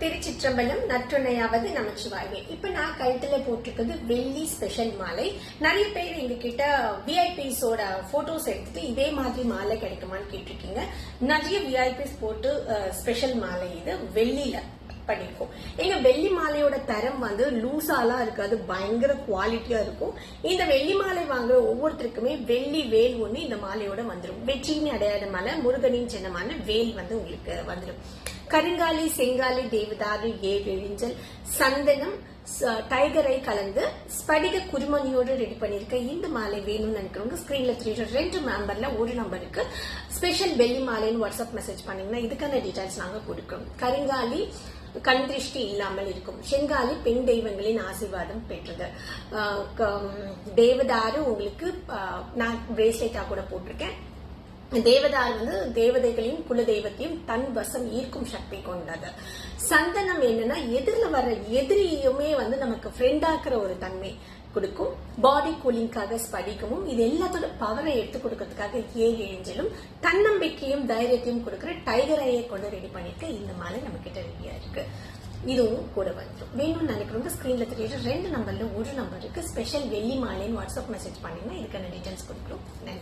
திருச்சிற்றம்பலம் நற்றுணையாவது நமச்சிவாய்வே இப்ப நான் கழுத்துல போட்டிருக்கிறது வெள்ளி ஸ்பெஷல் மாலை. நிறைய பேர் எங்ககிட்ட விஐபிஸோட போட்டோஸ் எடுத்துட்டு இதே மாதிரி மாலை கிடைக்குமான்னு கேட்டிருக்கீங்க. நிறைய விஐபிஸ் போட்டு ஸ்பெஷல் மாலை இது வெள்ளியில. பண்ணிருக்கோம். எங்க வெள்ளி மாலையோட தரம் வந்து லூசாலாம் இருக்காது பயங்கர குவாலிட்டியா இருக்கும். இந்த வெள்ளி மாலை வாங்குற ஒவ்வொருத்தருக்குமே வெள்ளி வேல் ஒண்ணு இந்த மாலையோட வந்துடும் வெற்றியின் அடையாளமான முருகனின் சின்னமான வேல் வந்து உங்களுக்கு வந்துடும் கருங்காலி செங்காலி தேவதாரு ஏழு சந்தனம் டைகரை கலந்து ஸ்படிக குருமணியோடு ரெடி பண்ணியிருக்க இந்த மாலை வேணும்னு நினைக்கிறவங்க ஸ்கிரீன்ல தெரியுற ரெண்டு நம்பர்ல ஒரு நம்பருக்கு ஸ்பெஷல் வெள்ளி மாலைன்னு வாட்ஸ்அப் மெசேஜ் பண்ணீங்கன்னா இதுக்கான டீடைல்ஸ் நாங்கள் கொடுக்குறோம். கருங்காலி கண் திருஷ்டி இல்லாமல் இருக்கும். செங்காலி பெண் தெய்வங்களின் ஆசீர்வாதம் பெற்றது. தேவதாறு க- தேவதாரு உங்களுக்கு நான் பிரேஸ்லெட்டா கூட போட்டிருக்கேன். தேவதார் வந்து தேவதைகளின் குல தெய்வத்தையும் தன் வசம் ஈர்க்கும் சக்தி கொண்டது. சந்தனம் என்னன்னா எதிரில் வர்ற எதிரியுமே வந்து நமக்கு ஃப்ரெண்டாக்குற ஒரு தன்மை. கொடுக்கும். பாடி கூலிங்காக ஸ்படிகமும் இது எல்லாத்தோட பவரை எடுத்து கொடுக்கறதுக்காக ஏழு ஏஞ்சலும் தன்னம்பிக்கையும் தைரியத்தையும் கொடுக்குற டைகர் ஐயை கொண்டு ரெடி பண்ணிட்டு இந்த மாலை நம்ம கிட்ட ரெடியா இருக்கு. இதுவும் கூட வந்துடும் வேணும்னு நினைக்கிறவங்க ஸ்க்ரீனில் தெரியுது ரெண்டு நம்பர்ல ஒரு நம்பருக்கு ஸ்பெஷல் வெள்ளி மாலைன்னு வாட்ஸ்அப் மெசேஜ் பண்ணீங்கன்னா இதுக்கான டீட்டெயில்ஸ் கொடுக்குறோம். நன்றி.